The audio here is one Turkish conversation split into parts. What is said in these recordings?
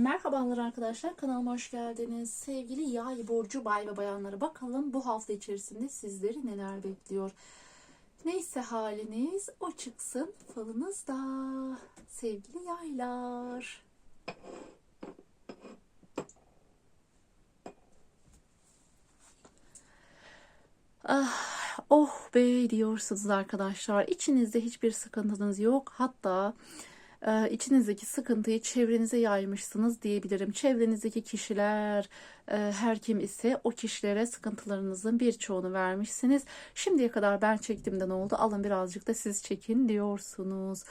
Merhabalar arkadaşlar kanalıma hoş geldiniz. Sevgili yay burcu bay ve bayanlara bakalım bu hafta içerisinde sizleri neler bekliyor. Neyse haliniz o çıksın falınızda sevgili yaylar. Ah, oh be diyorsunuz arkadaşlar. İçinizde hiçbir sıkıntınız yok. Hatta e, içinizdeki sıkıntıyı çevrenize yaymışsınız diyebilirim. Çevrenizdeki kişiler e, her kim ise o kişilere sıkıntılarınızın birçoğunu vermişsiniz. Şimdiye kadar ben çektiğimde ne oldu? Alın birazcık da siz çekin diyorsunuz.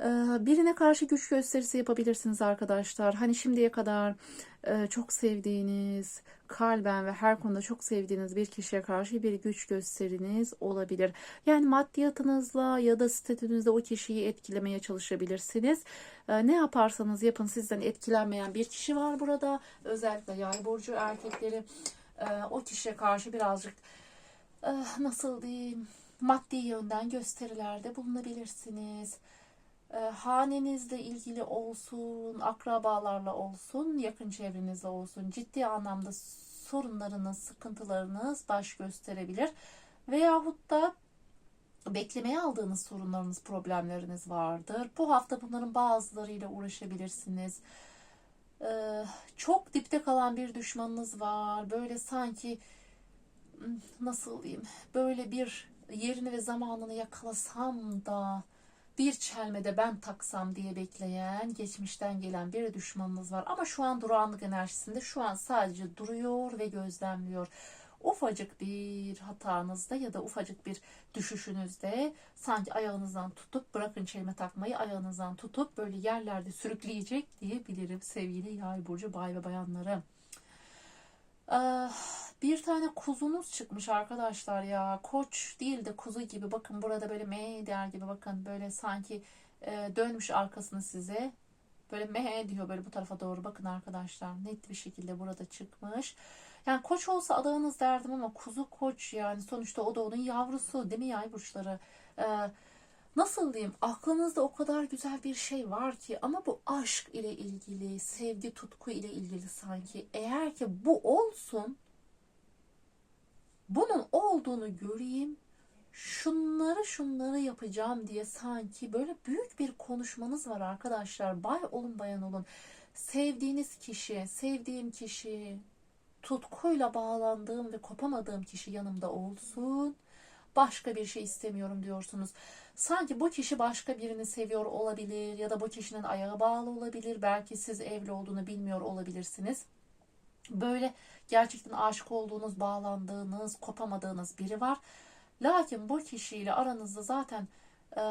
E, birine karşı güç gösterisi yapabilirsiniz arkadaşlar. Hani şimdiye kadar e, çok sevdiğiniz, kalben ve her konuda çok sevdiğiniz bir kişiye karşı bir güç gösteriniz olabilir. Yani maddiyatınızla ya da statünüzle o kişiyi etkilemeye çalışabilirsiniz. E, ne yaparsanız yapın sizden etkilenmeyen bir kişi var burada. Özellikle yay burcu erkekleri e, o kişiye karşı birazcık e, nasıl diyeyim maddi yönden gösterilerde bulunabilirsiniz e, hanenizle ilgili olsun, akrabalarla olsun, yakın çevrenizle olsun ciddi anlamda sorunlarınız, sıkıntılarınız baş gösterebilir. Veyahut da beklemeye aldığınız sorunlarınız, problemleriniz vardır. Bu hafta bunların bazılarıyla uğraşabilirsiniz. Ee, çok dipte kalan bir düşmanınız var. Böyle sanki hmm, nasıl diyeyim, böyle bir yerini ve zamanını yakalasam da bir çelmede ben taksam diye bekleyen, geçmişten gelen bir düşmanınız var. Ama şu an durağanlık enerjisinde şu an sadece duruyor ve gözlemliyor. Ufacık bir hatanızda ya da ufacık bir düşüşünüzde sanki ayağınızdan tutup bırakın çelme takmayı ayağınızdan tutup böyle yerlerde sürükleyecek diyebilirim sevgili yay burcu bay ve bayanları. Ah, bir tane kuzunuz çıkmış arkadaşlar ya. Koç değil de kuzu gibi. Bakın burada böyle me der gibi bakın. Böyle sanki e, dönmüş arkasını size. Böyle me diyor böyle bu tarafa doğru. Bakın arkadaşlar net bir şekilde burada çıkmış. Yani koç olsa adağınız derdim ama kuzu koç yani sonuçta o da onun yavrusu değil mi yay burçları? Ee, nasıl diyeyim aklınızda o kadar güzel bir şey var ki ama bu aşk ile ilgili, sevgi, tutku ile ilgili sanki. Eğer ki bu olsun bunun olduğunu göreyim şunları şunları yapacağım diye sanki böyle büyük bir konuşmanız var arkadaşlar. Bay olun bayan olun. Sevdiğiniz kişi, sevdiğim kişi, tutkuyla bağlandığım ve kopamadığım kişi yanımda olsun. Başka bir şey istemiyorum diyorsunuz. Sanki bu kişi başka birini seviyor olabilir ya da bu kişinin ayağı bağlı olabilir. Belki siz evli olduğunu bilmiyor olabilirsiniz. Böyle gerçekten aşık olduğunuz, bağlandığınız, kopamadığınız biri var. Lakin bu kişiyle aranızda zaten e,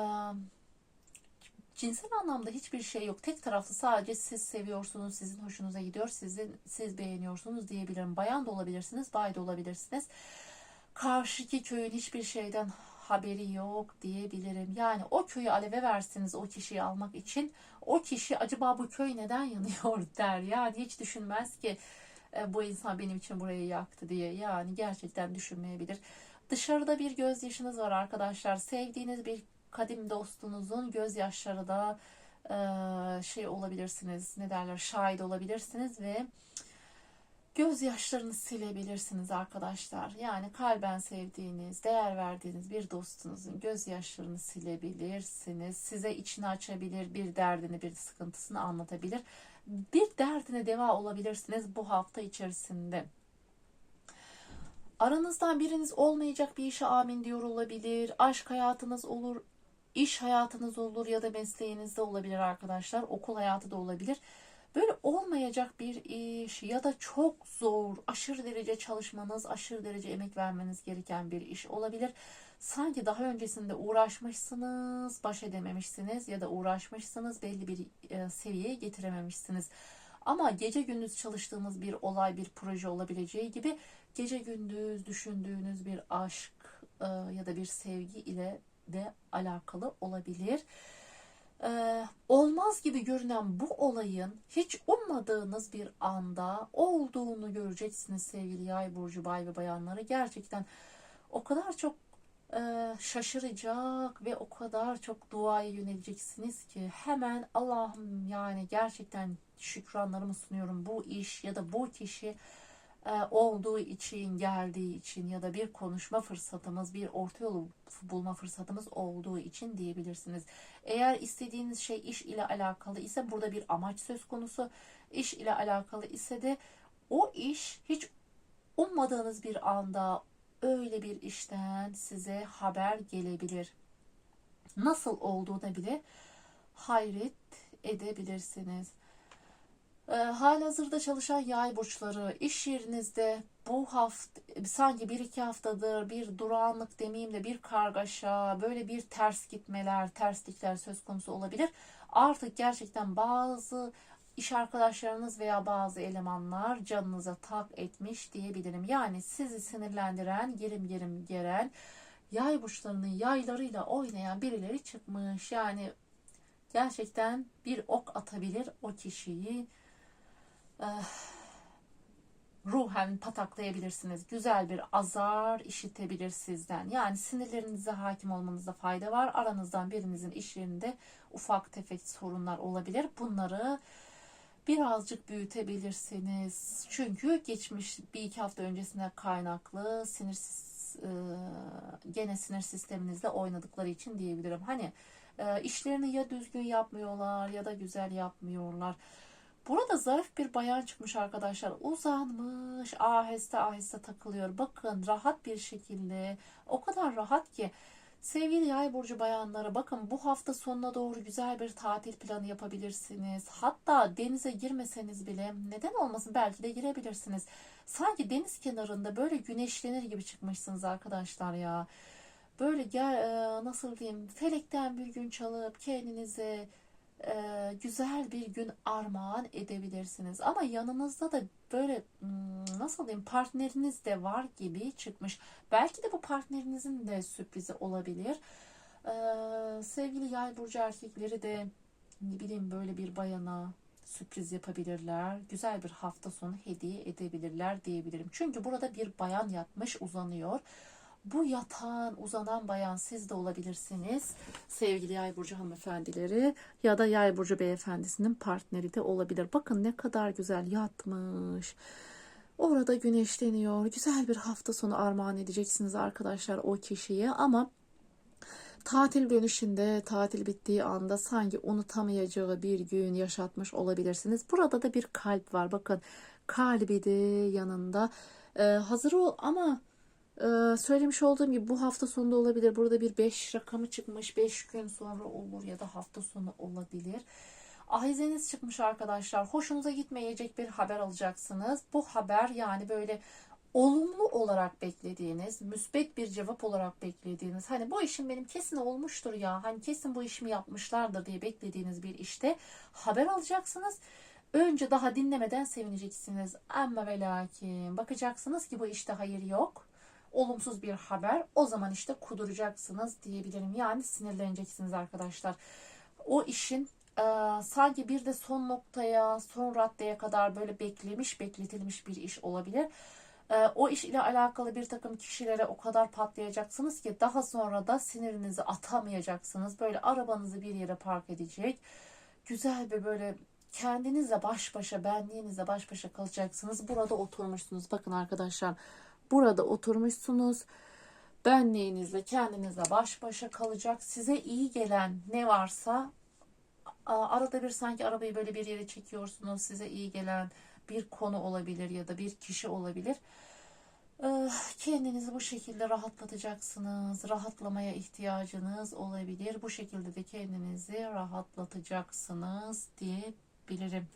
cinsel anlamda hiçbir şey yok. Tek taraflı sadece siz seviyorsunuz, sizin hoşunuza gidiyor, sizin siz beğeniyorsunuz diyebilirim. Bayan da olabilirsiniz, bay da olabilirsiniz. Karşıki köyün hiçbir şeyden haberi yok diyebilirim. Yani o köyü aleve versiniz o kişiyi almak için. O kişi acaba bu köy neden yanıyor der. Yani hiç düşünmez ki bu insan benim için burayı yaktı diye. Yani gerçekten düşünmeyebilir. Dışarıda bir gözyaşınız var arkadaşlar. Sevdiğiniz bir kadim dostunuzun gözyaşları da e, şey olabilirsiniz. Ne derler? Şahit olabilirsiniz ve gözyaşlarını silebilirsiniz arkadaşlar. Yani kalben sevdiğiniz, değer verdiğiniz bir dostunuzun gözyaşlarını silebilirsiniz. Size içini açabilir, bir derdini, bir sıkıntısını anlatabilir. Bir derdine deva olabilirsiniz bu hafta içerisinde. Aranızdan biriniz olmayacak bir işe amin diyor olabilir. Aşk hayatınız olur, iş hayatınız olur ya da mesleğinizde olabilir arkadaşlar. Okul hayatı da olabilir. Böyle olmayacak bir iş ya da çok zor, aşırı derece çalışmanız, aşırı derece emek vermeniz gereken bir iş olabilir. Sanki daha öncesinde uğraşmışsınız, baş edememişsiniz ya da uğraşmışsınız, belli bir e, seviyeye getirememişsiniz. Ama gece gündüz çalıştığımız bir olay, bir proje olabileceği gibi gece gündüz düşündüğünüz bir aşk e, ya da bir sevgi ile de alakalı olabilir. Ee, olmaz gibi görünen bu olayın hiç ummadığınız bir anda olduğunu göreceksiniz sevgili yay burcu bay ve bayanları. Gerçekten o kadar çok şaşıracak ve o kadar çok duaya yöneleceksiniz ki hemen Allah'ım yani gerçekten şükranlarımı sunuyorum bu iş ya da bu kişi olduğu için, geldiği için ya da bir konuşma fırsatımız, bir orta yolu bulma fırsatımız olduğu için diyebilirsiniz. Eğer istediğiniz şey iş ile alakalı ise burada bir amaç söz konusu. İş ile alakalı ise de o iş hiç ummadığınız bir anda öyle bir işten size haber gelebilir. Nasıl olduğuna bile hayret edebilirsiniz. E, halihazırda çalışan yay burçları iş yerinizde bu hafta sanki bir iki haftadır bir durağanlık demeyeyim de bir kargaşa böyle bir ters gitmeler terslikler söz konusu olabilir. Artık gerçekten bazı iş arkadaşlarınız veya bazı elemanlar canınıza tak etmiş diyebilirim. Yani sizi sinirlendiren, gerim gerim geren, yay burçlarının yaylarıyla oynayan birileri çıkmış. Yani gerçekten bir ok atabilir o kişiyi. Eh, ruhen pataklayabilirsiniz. Güzel bir azar işitebilir sizden. Yani sinirlerinize hakim olmanızda fayda var. Aranızdan birinizin iş yerinde ufak tefek sorunlar olabilir. Bunları birazcık büyütebilirsiniz. Çünkü geçmiş bir iki hafta öncesine kaynaklı sinir e, gene sinir sisteminizle oynadıkları için diyebilirim. Hani e, işlerini ya düzgün yapmıyorlar ya da güzel yapmıyorlar. Burada zarif bir bayan çıkmış arkadaşlar. Uzanmış, aheste aheste takılıyor. Bakın rahat bir şekilde. O kadar rahat ki. Sevgili yay burcu bayanları bakın bu hafta sonuna doğru güzel bir tatil planı yapabilirsiniz. Hatta denize girmeseniz bile neden olmasın belki de girebilirsiniz. Sanki deniz kenarında böyle güneşlenir gibi çıkmışsınız arkadaşlar ya. Böyle gel e, nasıl diyeyim felekten bir gün çalıp kendinize e, güzel bir gün armağan edebilirsiniz. Ama yanınızda da böyle hmm, nasıl diyeyim partneriniz de var gibi çıkmış. Belki de bu partnerinizin de sürprizi olabilir. E, sevgili yay burcu erkekleri de ne bileyim böyle bir bayana sürpriz yapabilirler. Güzel bir hafta sonu hediye edebilirler diyebilirim. Çünkü burada bir bayan yatmış uzanıyor. Bu yatan, uzanan bayan siz de olabilirsiniz. Sevgili yay burcu hanımefendileri ya da yay burcu beyefendisinin partneri de olabilir. Bakın ne kadar güzel yatmış. Orada güneşleniyor. Güzel bir hafta sonu armağan edeceksiniz arkadaşlar o kişiye ama tatil dönüşünde, tatil bittiği anda sanki unutamayacağı bir gün yaşatmış olabilirsiniz. Burada da bir kalp var. Bakın kalbi de yanında. Ee, hazır ol ama ee, söylemiş olduğum gibi bu hafta sonunda olabilir. Burada bir 5 rakamı çıkmış. 5 gün sonra olur ya da hafta sonu olabilir. Ahizeniz çıkmış arkadaşlar. Hoşunuza gitmeyecek bir haber alacaksınız. Bu haber yani böyle olumlu olarak beklediğiniz, müsbet bir cevap olarak beklediğiniz, hani bu işim benim kesin olmuştur ya, hani kesin bu işimi yapmışlardır diye beklediğiniz bir işte haber alacaksınız. Önce daha dinlemeden sevineceksiniz. Ama ve lakin bakacaksınız ki bu işte hayır yok olumsuz bir haber. O zaman işte kuduracaksınız diyebilirim. Yani sinirleneceksiniz arkadaşlar. O işin e, sanki bir de son noktaya, son raddeye kadar böyle beklemiş, bekletilmiş bir iş olabilir. E, o iş ile alakalı bir takım kişilere o kadar patlayacaksınız ki daha sonra da sinirinizi atamayacaksınız. Böyle arabanızı bir yere park edecek. Güzel bir böyle kendinizle baş başa, benliğinizle baş başa kalacaksınız. Burada oturmuşsunuz. Bakın arkadaşlar Burada oturmuşsunuz. Benliğinizle kendinizle baş başa kalacak. Size iyi gelen ne varsa arada bir sanki arabayı böyle bir yere çekiyorsunuz. Size iyi gelen bir konu olabilir ya da bir kişi olabilir. Kendinizi bu şekilde rahatlatacaksınız. Rahatlamaya ihtiyacınız olabilir. Bu şekilde de kendinizi rahatlatacaksınız diyebilirim.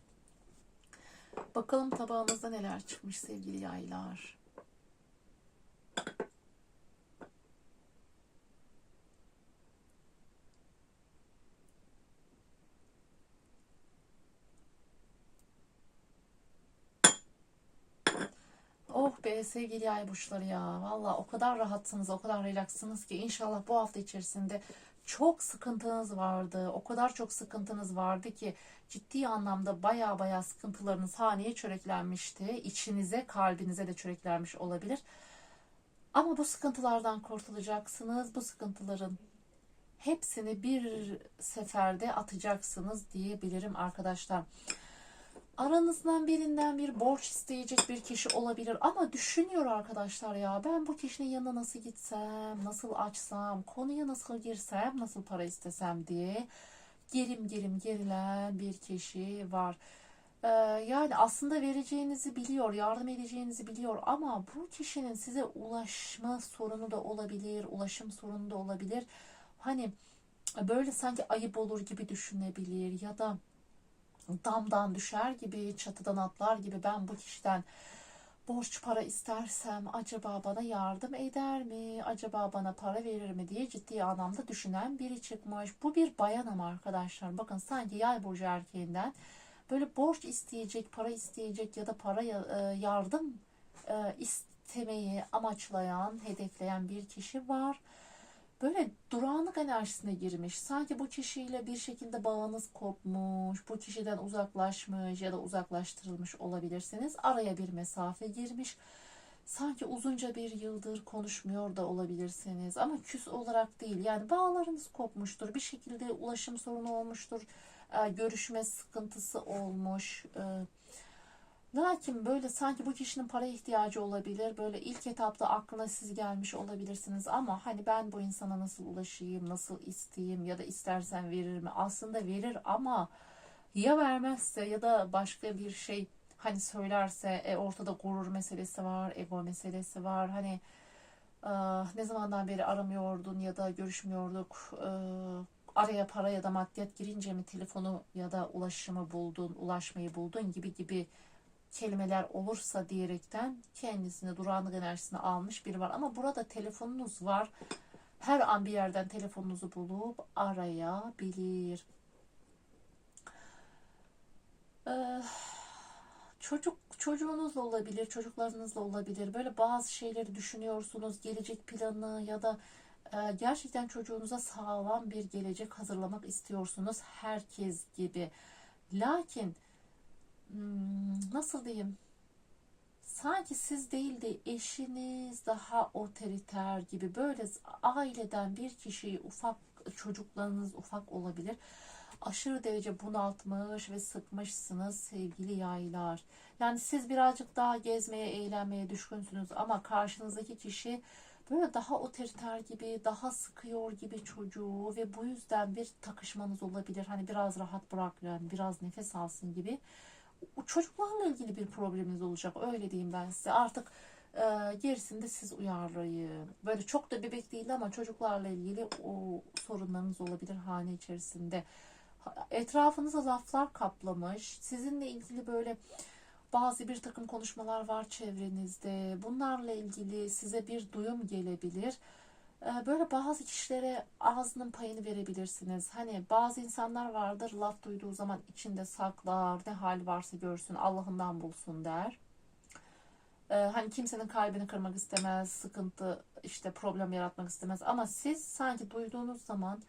Bakalım tabağımızda neler çıkmış sevgili yaylar. Oh be sevgili yay burçları ya. Valla o kadar rahatsınız, o kadar relaksınız ki inşallah bu hafta içerisinde çok sıkıntınız vardı. O kadar çok sıkıntınız vardı ki ciddi anlamda baya baya sıkıntılarınız haneye çöreklenmişti. İçinize, kalbinize de çöreklenmiş olabilir. Ama bu sıkıntılardan kurtulacaksınız. Bu sıkıntıların hepsini bir seferde atacaksınız diyebilirim arkadaşlar. Aranızdan birinden bir borç isteyecek bir kişi olabilir ama düşünüyor arkadaşlar ya ben bu kişinin yanına nasıl gitsem, nasıl açsam, konuya nasıl girsem, nasıl para istesem diye gerim gerim gerilen bir kişi var. Ee, yani aslında vereceğinizi biliyor, yardım edeceğinizi biliyor ama bu kişinin size ulaşma sorunu da olabilir, ulaşım sorunu da olabilir. Hani böyle sanki ayıp olur gibi düşünebilir ya da damdan düşer gibi, çatıdan atlar gibi ben bu kişiden borç para istersem acaba bana yardım eder mi? Acaba bana para verir mi diye ciddi anlamda düşünen biri çıkmış. Bu bir bayan ama arkadaşlar bakın sanki yay burcu erkeğinden böyle borç isteyecek, para isteyecek ya da para e, yardım e, istemeyi amaçlayan, hedefleyen bir kişi var böyle durağanlık enerjisine girmiş. Sanki bu kişiyle bir şekilde bağınız kopmuş, bu kişiden uzaklaşmış ya da uzaklaştırılmış olabilirsiniz. Araya bir mesafe girmiş. Sanki uzunca bir yıldır konuşmuyor da olabilirsiniz ama küs olarak değil. Yani bağlarınız kopmuştur. Bir şekilde ulaşım sorunu olmuştur. Ee, görüşme sıkıntısı olmuş. Ee, Lakin böyle sanki bu kişinin para ihtiyacı olabilir. Böyle ilk etapta aklına siz gelmiş olabilirsiniz ama hani ben bu insana nasıl ulaşayım, nasıl isteyeyim ya da istersen verir mi? Aslında verir ama ya vermezse ya da başka bir şey hani söylerse e, ortada gurur meselesi var, ego meselesi var. Hani e, ne zamandan beri aramıyordun ya da görüşmüyorduk. E, araya para ya da maddiyat girince mi telefonu ya da ulaşımı buldun, ulaşmayı buldun gibi gibi kelimeler olursa diyerekten kendisine durağanlık enerjisini almış biri var. Ama burada telefonunuz var. Her an bir yerden telefonunuzu bulup arayabilir. Ee, çocuk çocuğunuzla olabilir, çocuklarınızla olabilir. Böyle bazı şeyleri düşünüyorsunuz, gelecek planı ya da gerçekten çocuğunuza sağlam bir gelecek hazırlamak istiyorsunuz herkes gibi. Lakin Hmm, nasıl diyeyim? Sanki siz değil de eşiniz daha otoriter gibi böyle aileden bir kişiyi ufak çocuklarınız ufak olabilir. Aşırı derece bunaltmış ve sıkmışsınız sevgili yaylar. Yani siz birazcık daha gezmeye, eğlenmeye düşkünsünüz ama karşınızdaki kişi böyle daha otoriter gibi, daha sıkıyor gibi çocuğu ve bu yüzden bir takışmanız olabilir. Hani biraz rahat bırak yani biraz nefes alsın gibi çocuklarla ilgili bir probleminiz olacak. Öyle diyeyim ben size. Artık e, gerisini de siz uyarlayın. Böyle çok da bebek değil ama çocuklarla ilgili o sorunlarınız olabilir hane içerisinde. Etrafınıza laflar kaplamış. Sizinle ilgili böyle bazı bir takım konuşmalar var çevrenizde. Bunlarla ilgili size bir duyum gelebilir. Ee, böyle bazı kişilere ağzının payını verebilirsiniz. Hani bazı insanlar vardır laf duyduğu zaman içinde saklar, ne hal varsa görsün, Allah'ından bulsun der. Ee, hani kimsenin kalbini kırmak istemez, sıkıntı, işte problem yaratmak istemez. Ama siz sanki duyduğunuz zaman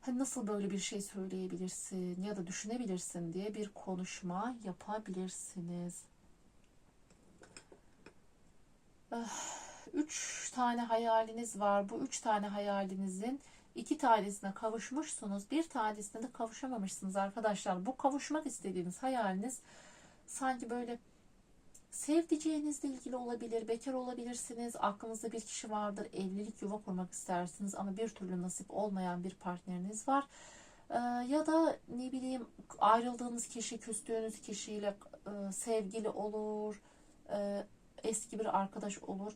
hani nasıl böyle bir şey söyleyebilirsin ya da düşünebilirsin diye bir konuşma yapabilirsiniz. Ah. Üç tane hayaliniz var. Bu üç tane hayalinizin iki tanesine kavuşmuşsunuz. Bir tanesine de kavuşamamışsınız arkadaşlar. Bu kavuşmak istediğiniz hayaliniz sanki böyle sevdiceğinizle ilgili olabilir, bekar olabilirsiniz, aklınızda bir kişi vardır, evlilik yuva kurmak istersiniz ama bir türlü nasip olmayan bir partneriniz var. Ee, ya da ne bileyim ayrıldığınız kişi, küstüğünüz kişiyle e, sevgili olur, e, eski bir arkadaş olur.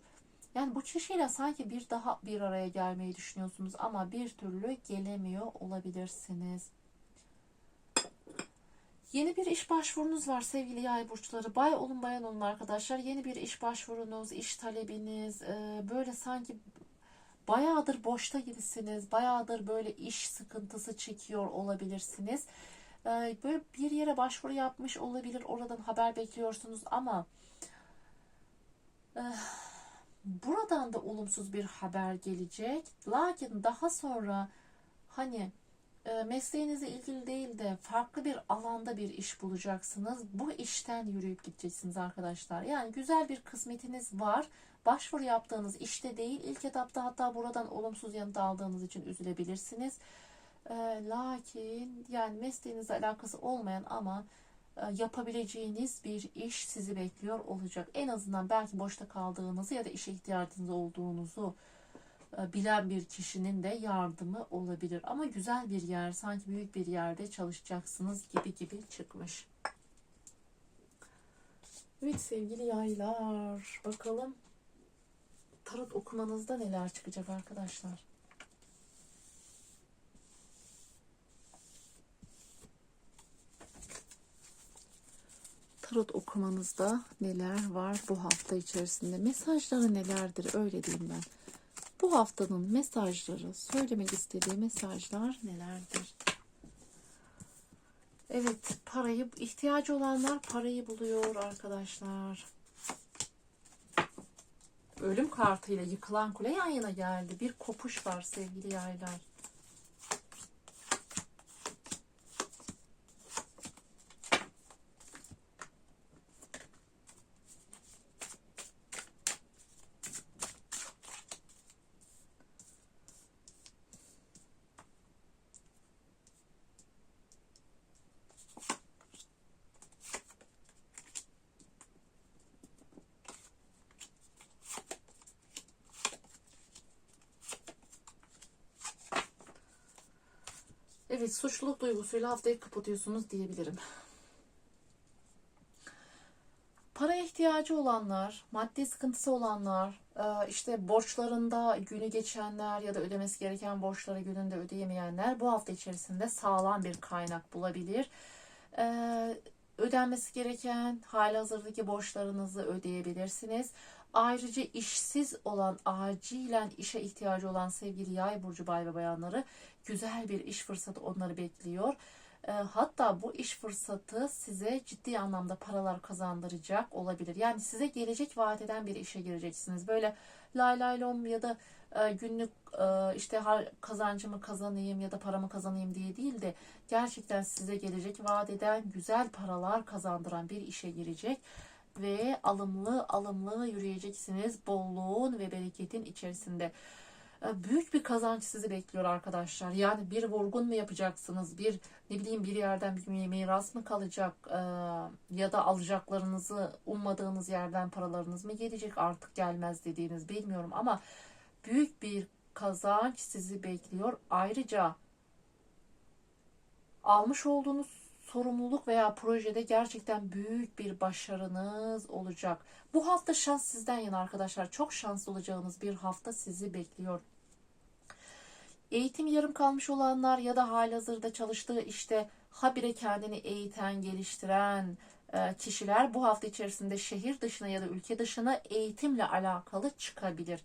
Yani bu kişiyle sanki bir daha bir araya gelmeyi düşünüyorsunuz ama bir türlü gelemiyor olabilirsiniz. Yeni bir iş başvurunuz var sevgili yay burçları. Bay olun bayan olun arkadaşlar. Yeni bir iş başvurunuz, iş talebiniz e, böyle sanki bayağıdır boşta gibisiniz. Bayağıdır böyle iş sıkıntısı çekiyor olabilirsiniz. E, böyle bir yere başvuru yapmış olabilir. Oradan haber bekliyorsunuz ama e, buradan da olumsuz bir haber gelecek. Lakin daha sonra hani mesleğinizle ilgili değil de farklı bir alanda bir iş bulacaksınız. Bu işten yürüyüp gideceksiniz arkadaşlar. Yani güzel bir kısmetiniz var. Başvuru yaptığınız işte değil. İlk etapta hatta buradan olumsuz yanıt aldığınız için üzülebilirsiniz. E, lakin yani mesleğinizle alakası olmayan ama e, yapabileceğiniz bir iş sizi bekliyor olacak. En azından belki boşta kaldığınızı ya da işe ihtiyacınız olduğunuzu e, bilen bir kişinin de yardımı olabilir. Ama güzel bir yer, sanki büyük bir yerde çalışacaksınız gibi gibi çıkmış. Evet sevgili yaylar, bakalım tarot okumanızda neler çıkacak arkadaşlar. Tarot okumanızda neler var bu hafta içerisinde? Mesajları nelerdir? Öyle diyeyim ben. Bu haftanın mesajları, söylemek istediği mesajlar nelerdir? Evet, parayı ihtiyacı olanlar parayı buluyor arkadaşlar. Ölüm kartıyla yıkılan kule yan yana geldi. Bir kopuş var sevgili yaylar. Evet, suçluluk duygusuyla haftayı kapatıyorsunuz diyebilirim. Para ihtiyacı olanlar, maddi sıkıntısı olanlar, e, işte borçlarında günü geçenler ya da ödemesi gereken borçları gününde ödeyemeyenler bu hafta içerisinde sağlam bir kaynak bulabilir. E, ödenmesi gereken halihazırdaki borçlarınızı ödeyebilirsiniz. Ayrıca işsiz olan, acilen işe ihtiyacı olan sevgili yay burcu bay ve bayanları güzel bir iş fırsatı onları bekliyor. E, hatta bu iş fırsatı size ciddi anlamda paralar kazandıracak olabilir. Yani size gelecek vaat eden bir işe gireceksiniz. Böyle lay lay lom ya da e, günlük e, işte kazancımı kazanayım ya da paramı kazanayım diye değil de gerçekten size gelecek vaat eden güzel paralar kazandıran bir işe girecek ve alımlı alımlı yürüyeceksiniz bolluğun ve bereketin içerisinde. E, büyük bir kazanç sizi bekliyor arkadaşlar. Yani bir vurgun mu yapacaksınız? Bir ne bileyim bir yerden bir miras mı kalacak? Ee, ya da alacaklarınızı ummadığınız yerden paralarınız mı gelecek? Artık gelmez dediğiniz bilmiyorum ama büyük bir kazanç sizi bekliyor. Ayrıca almış olduğunuz sorumluluk veya projede gerçekten büyük bir başarınız olacak. Bu hafta şans sizden yana arkadaşlar. Çok şanslı olacağınız bir hafta sizi bekliyor. Eğitim yarım kalmış olanlar ya da halihazırda çalıştığı işte habire kendini eğiten, geliştiren e, kişiler bu hafta içerisinde şehir dışına ya da ülke dışına eğitimle alakalı çıkabilir.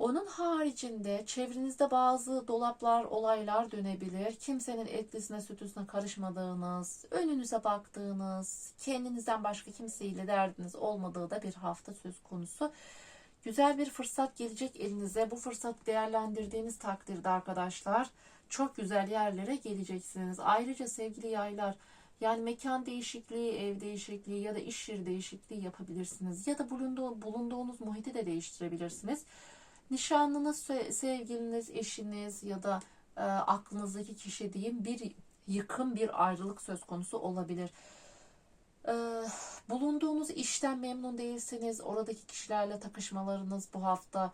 Onun haricinde çevrenizde bazı dolaplar, olaylar dönebilir. Kimsenin etlisine sütüsüne karışmadığınız, önünüze baktığınız, kendinizden başka kimseyle derdiniz olmadığı da bir hafta söz konusu. Güzel bir fırsat gelecek elinize. Bu fırsat değerlendirdiğiniz takdirde arkadaşlar çok güzel yerlere geleceksiniz. Ayrıca sevgili yaylar yani mekan değişikliği, ev değişikliği ya da iş yeri değişikliği yapabilirsiniz. Ya da bulunduğu, bulunduğunuz muhiti de değiştirebilirsiniz. Nişanlınız, sevgiliniz, eşiniz ya da e, aklınızdaki kişi diyeyim bir yıkım, bir ayrılık söz konusu olabilir. E, bulunduğunuz işten memnun değilseniz oradaki kişilerle takışmalarınız bu hafta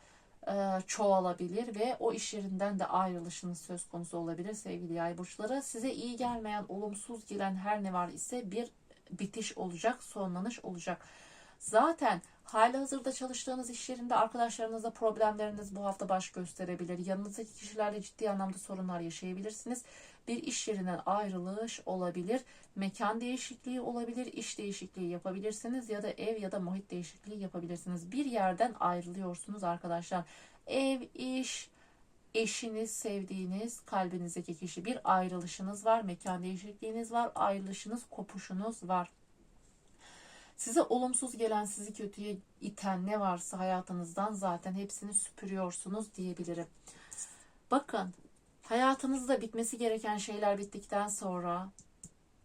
e, çoğalabilir ve o iş yerinden de ayrılışınız söz konusu olabilir sevgili yay burçları. Size iyi gelmeyen, olumsuz gelen her ne var ise bir bitiş olacak, sonlanış olacak. Zaten hali hazırda çalıştığınız iş yerinde arkadaşlarınızla problemleriniz bu hafta baş gösterebilir. Yanınızdaki kişilerle ciddi anlamda sorunlar yaşayabilirsiniz. Bir iş yerinden ayrılış olabilir. Mekan değişikliği olabilir. iş değişikliği yapabilirsiniz ya da ev ya da muhit değişikliği yapabilirsiniz. Bir yerden ayrılıyorsunuz arkadaşlar. Ev, iş, eşiniz, sevdiğiniz, kalbinizdeki kişi bir ayrılışınız var. Mekan değişikliğiniz var. Ayrılışınız, kopuşunuz var. Size olumsuz gelen, sizi kötüye iten ne varsa hayatınızdan zaten hepsini süpürüyorsunuz diyebilirim. Bakın Hayatınızda bitmesi gereken şeyler bittikten sonra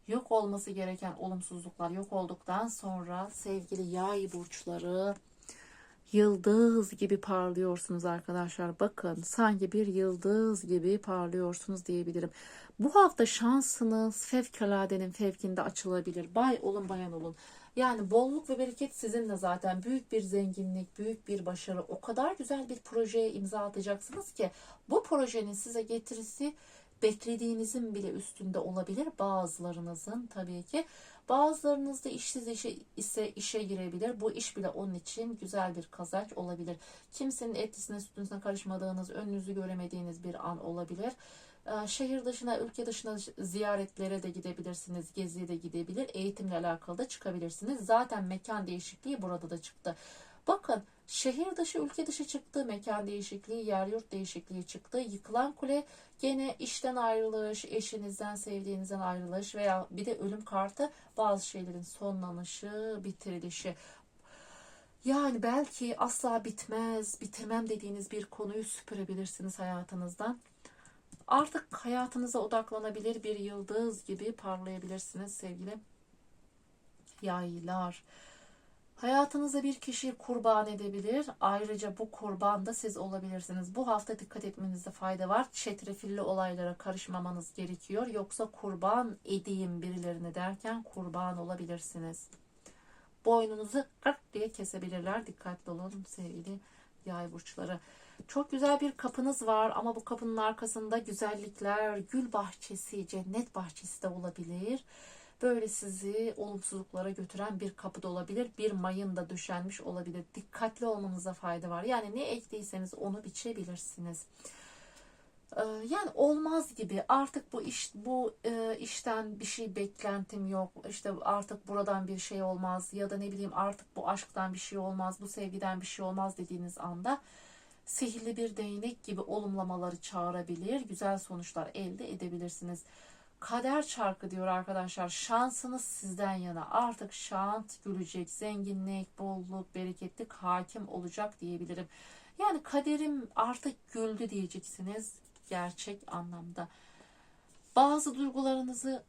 yok olması gereken olumsuzluklar yok olduktan sonra sevgili yay burçları yıldız gibi parlıyorsunuz arkadaşlar. Bakın sanki bir yıldız gibi parlıyorsunuz diyebilirim. Bu hafta şansınız fevkaladenin fevkinde açılabilir. Bay olun bayan olun. Yani bolluk ve bereket sizinle zaten büyük bir zenginlik, büyük bir başarı. O kadar güzel bir projeye imza atacaksınız ki bu projenin size getirisi beklediğinizin bile üstünde olabilir bazılarınızın tabii ki. Bazılarınız da işsiz işe, ise işe girebilir. Bu iş bile onun için güzel bir kazanç olabilir. Kimsenin etlisine sütüne karışmadığınız, önünüzü göremediğiniz bir an olabilir. Ee, Şehir dışına, ülke dışına ziyaretlere de gidebilirsiniz, geziye de gidebilir, eğitimle alakalı da çıkabilirsiniz. Zaten mekan değişikliği burada da çıktı. Bakın şehir dışı, ülke dışı çıktı, mekan değişikliği, yer yurt değişikliği çıktı. Yıkılan kule gene işten ayrılış, eşinizden, sevdiğinizden ayrılış veya bir de ölüm kartı bazı şeylerin sonlanışı, bitirilişi. Yani belki asla bitmez, bitirmem dediğiniz bir konuyu süpürebilirsiniz hayatınızdan. Artık hayatınıza odaklanabilir bir yıldız gibi parlayabilirsiniz sevgili yaylar. Hayatınıza bir kişi kurban edebilir. Ayrıca bu kurban da siz olabilirsiniz. Bu hafta dikkat etmenizde fayda var. Çetrefilli olaylara karışmamanız gerekiyor. Yoksa kurban edeyim birilerini derken kurban olabilirsiniz. Boynunuzu kırk diye kesebilirler. Dikkatli olun sevgili yay burçları. Çok güzel bir kapınız var ama bu kapının arkasında güzellikler, gül bahçesi, cennet bahçesi de olabilir. Böyle sizi olumsuzluklara götüren bir kapı da olabilir. Bir mayın da döşenmiş olabilir. Dikkatli olmanıza fayda var. Yani ne ektiyseniz onu biçebilirsiniz. Ee, Yani olmaz gibi artık bu iş bu e, işten bir şey beklentim yok işte artık buradan bir şey olmaz ya da ne bileyim artık bu aşktan bir şey olmaz bu sevgiden bir şey olmaz dediğiniz anda sihirli bir değnek gibi olumlamaları çağırabilir güzel sonuçlar elde edebilirsiniz. Kader çarkı diyor arkadaşlar. Şansınız sizden yana. Artık şant gülecek. Zenginlik, bolluk, bereketlik hakim olacak diyebilirim. Yani kaderim artık güldü diyeceksiniz gerçek anlamda. Bazı duygularınızı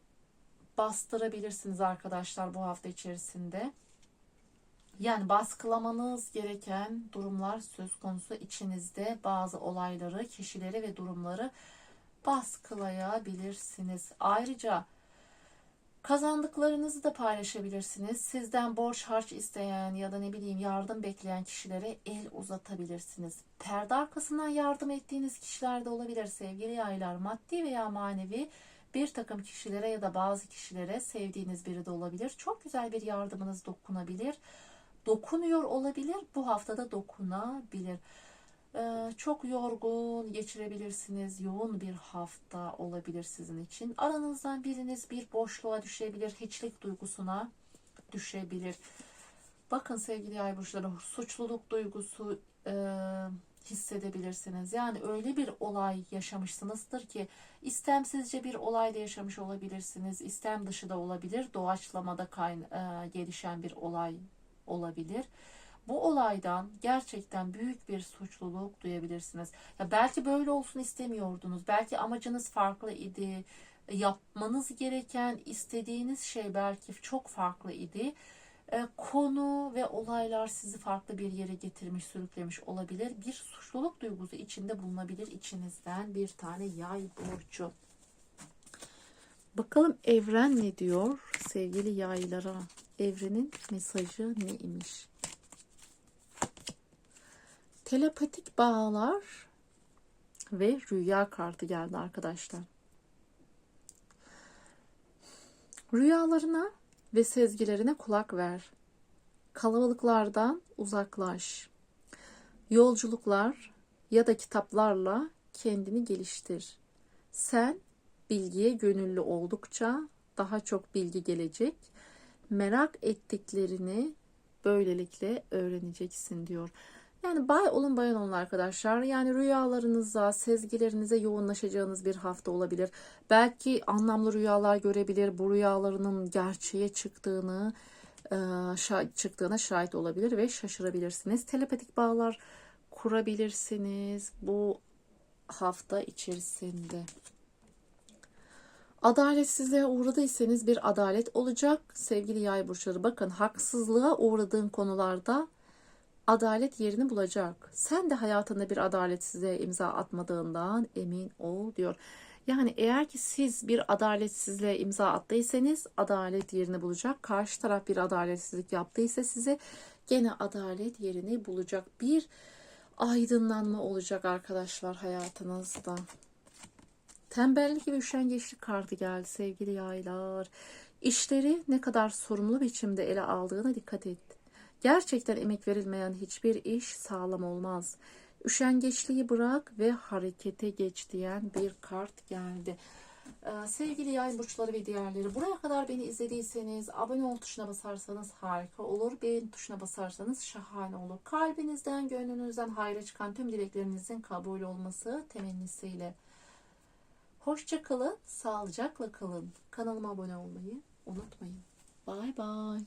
bastırabilirsiniz arkadaşlar bu hafta içerisinde. Yani baskılamanız gereken durumlar söz konusu içinizde bazı olayları, kişileri ve durumları baskılayabilirsiniz. Ayrıca kazandıklarınızı da paylaşabilirsiniz. Sizden borç harç isteyen ya da ne bileyim yardım bekleyen kişilere el uzatabilirsiniz. Perde arkasından yardım ettiğiniz kişiler de olabilir sevgili yaylar. Maddi veya manevi bir takım kişilere ya da bazı kişilere sevdiğiniz biri de olabilir. Çok güzel bir yardımınız dokunabilir. Dokunuyor olabilir. Bu haftada dokunabilir. Ee, çok yorgun geçirebilirsiniz. Yoğun bir hafta olabilir sizin için. Aranızdan biriniz bir boşluğa düşebilir. Hiçlik duygusuna düşebilir. Bakın sevgili yay burçları suçluluk duygusu e, hissedebilirsiniz. Yani öyle bir olay yaşamışsınızdır ki istemsizce bir olayda yaşamış olabilirsiniz. İstem dışı da olabilir. Doğaçlamada kayn e, gelişen bir olay olabilir. Bu olaydan gerçekten büyük bir suçluluk duyabilirsiniz. Ya belki böyle olsun istemiyordunuz. Belki amacınız farklı idi. Yapmanız gereken, istediğiniz şey belki çok farklı idi. E, konu ve olaylar sizi farklı bir yere getirmiş, sürüklemiş olabilir. Bir suçluluk duygusu içinde bulunabilir içinizden bir tane yay burcu. Bakalım evren ne diyor sevgili yaylara? Evrenin mesajı neymiş? Telepatik bağlar ve rüya kartı geldi arkadaşlar. Rüyalarına ve sezgilerine kulak ver. Kalabalıklardan uzaklaş. Yolculuklar ya da kitaplarla kendini geliştir. Sen bilgiye gönüllü oldukça daha çok bilgi gelecek. Merak ettiklerini böylelikle öğreneceksin diyor. Yani bay olun bayan olun arkadaşlar. Yani rüyalarınıza, sezgilerinize yoğunlaşacağınız bir hafta olabilir. Belki anlamlı rüyalar görebilir. Bu rüyalarının gerçeğe çıktığını, e, çıktığına şahit olabilir ve şaşırabilirsiniz. Telepatik bağlar kurabilirsiniz. Bu hafta içerisinde. Adaletsizliğe uğradıysanız bir adalet olacak. Sevgili yay burçları bakın haksızlığa uğradığın konularda adalet yerini bulacak. Sen de hayatında bir adaletsizliğe imza atmadığından emin ol diyor. Yani eğer ki siz bir adaletsizliğe imza attıysanız adalet yerini bulacak. Karşı taraf bir adaletsizlik yaptıysa size gene adalet yerini bulacak. Bir aydınlanma olacak arkadaşlar hayatınızda. Tembellik ve üşengeçlik kartı geldi sevgili yaylar. İşleri ne kadar sorumlu biçimde ele aldığına dikkat et. Gerçekten emek verilmeyen hiçbir iş sağlam olmaz. Üşengeçliği bırak ve harekete geç diyen bir kart geldi. Ee, sevgili yay burçları ve diğerleri buraya kadar beni izlediyseniz abone ol tuşuna basarsanız harika olur. Beğen tuşuna basarsanız şahane olur. Kalbinizden, gönlünüzden hayra çıkan tüm dileklerinizin kabul olması temennisiyle. Hoşça kalın, sağlıcakla kalın. Kanalıma abone olmayı unutmayın. Bay bay.